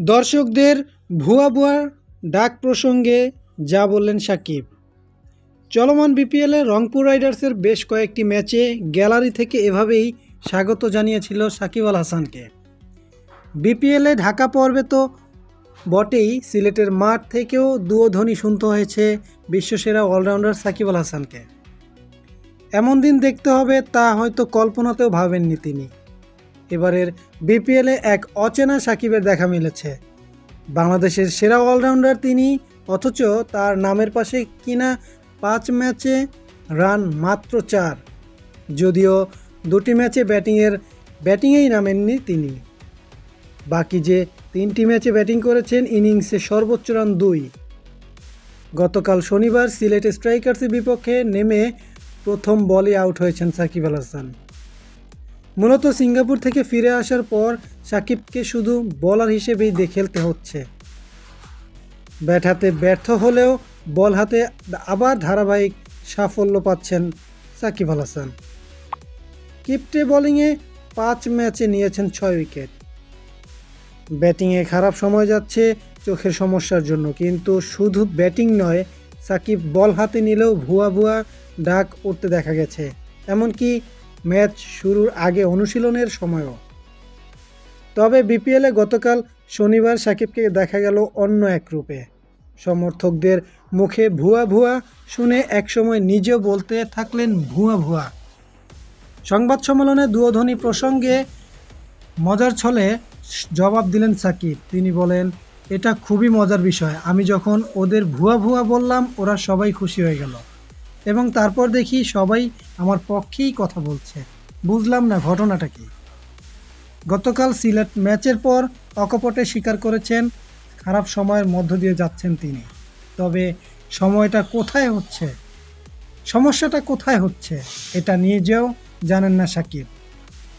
দর্শকদের ভুয়া ভুয়া ডাক প্রসঙ্গে যা বললেন সাকিব। চলমান বিপিএলে রংপুর রাইডার্সের বেশ কয়েকটি ম্যাচে গ্যালারি থেকে এভাবেই স্বাগত জানিয়েছিল সাকিব আল হাসানকে। বিপিএলে ঢাকা পর্বে তো বটেই সিলেটের মাঠ থেকেও দুয়োধ্বনি শুনতে হয়েছে বিশ্বসেরা অলরাউন্ডার সাকিব আল হাসানকে। এমন দিন দেখতে হবে তা হয়তো কল্পনাতেও ভাবেননি তিনি। এবারের বিপিএলে এক অচেনা সাকিবের দেখা মিলেছে। বাংলাদেশের সেরা অলরাউন্ডার তিনি, অথচ তার নামের পাশে কিনা পাঁচ ম্যাচে রান মাত্র চার। যদিও দুটি ম্যাচে ব্যাটিংয়ের, ব্যাটিংয়েই নামেননি তিনি। বাকি যে তিনটি ম্যাচে ব্যাটিং করেছেন ইনিংসে সর্বোচ্চ রান দুই। গতকাল শনিবার সিলেট স্ট্রাইকার্সের বিপক্ষে নেমে প্রথম বলে আউট হয়েছেন সাকিব আল হাসান। মূলত সিঙ্গাপুর থেকে ফিরে আসার পর সাকিবকে শুধু বলার হিসেবেই খেলতে হচ্ছে। ব্যাট হাতে ব্যর্থ হলেও বল হাতে আবার ধারাবাহিক সাফল্য পাচ্ছেন সাকিব আল হাসান। কিপটে বোলিংয়ে পাঁচ ম্যাচে নিয়েছেন ছয় উইকেট। ব্যাটিংয়ে খারাপ সময় যাচ্ছে চোখের সমস্যার জন্য, কিন্তু শুধু ব্যাটিং নয়, সাকিব বল হাতে নিলেও ভুয়া ভুয়া ডাক উঠতে দেখা গেছে। এমনকি ম্যাচ শুরুর আগে অনুশীলনের সময়ও। তবে বিপিএলে গতকাল শনিবার সাকিবকে দেখা গেল অন্য এক রূপে। সমর্থকদের মুখে ভুয়া ভুয়া শুনে একসময় নিজেও বলতে থাকলেন ভুয়া ভুয়া। সংবাদ সম্মেলনে দুয়োধ্বনি প্রসঙ্গে মজার ছলে জবাব দিলেন সাকিব। তিনি বলেন, এটা খুবই মজার বিষয়। আমি যখন ওদের ভুয়া ভুয়া বললাম, ওরা সবাই খুশি হয়ে গেল। এবং তারপর দেখি সবাই আমার পক্ষেই কথা বলছে। বুঝলাম না ঘটনাটা কি। গতকাল সিলেট ম্যাচের পর অকপটে স্বীকার করেছেন, খারাপ সময়ের মধ্য দিয়ে যাচ্ছেন তিনি। তবে সময়টা কোথায় হচ্ছে? সমস্যাটা কোথায় হচ্ছে? এটা নিয়ে নিজেও জানেন না সাকিব।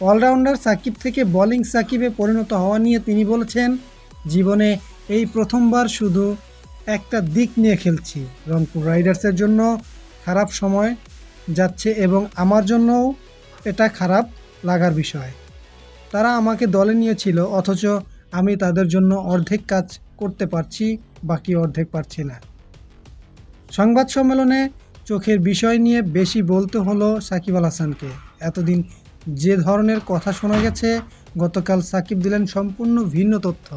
অলরাউন্ডার সাকিব থেকে বোলিং সাকিবে পরিণত হওয়া নিয়ে তিনি বলেছেন, জীবনে এই প্রথমবার শুধু একটা দিক নিয়ে খেলছি। রংপুর রাইডার্সের জন্য খারাপ সময় যাচ্ছে এবং আমার জন্যও এটা খারাপ লাগার বিষয়। তারা আমাকে দলে নিয়েছিল, অথচ আমি তাদের জন্য অর্ধেক কাজ করতে পারছি, বাকি অর্ধেক পারছি না। সংবাদ সম্মেলনে চোখের বিষয় নিয়ে বেশি বলতে হলো সাকিব আল হাসানকে। এতদিন যে ধরনের কথা শোনা গেছে, গতকাল সাকিব দিলেন সম্পূর্ণ ভিন্ন তথ্য।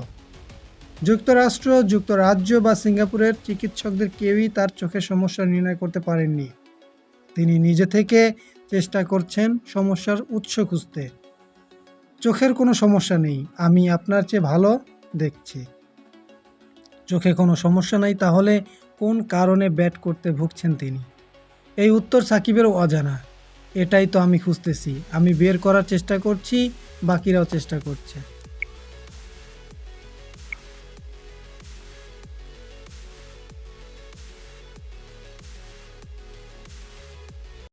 যুক্তরাষ্ট্র, যুক্তরাজ্য বা সিঙ্গাপুরের চিকিৎসকদের কেউই তার চোখের সমস্যা নির্ণয় করতে পারেননি। তিনি নিজে থেকে চেষ্টা করছেন সমস্যার উৎস খুঁজতে। চোখের কোনো সমস্যা নেই, আমি আপনার চেয়ে ভালো দেখছি। চোখে কোনো সমস্যা নাই, তাহলে কোন কারণে ব্যাট করতে ভুগছেন তিনি? এই উত্তর সাকিবেরও অজানা। এটাই তো আমি খুঁজতেছি, আমি বের করার চেষ্টা করছি, বাকিরাও চেষ্টা করছে।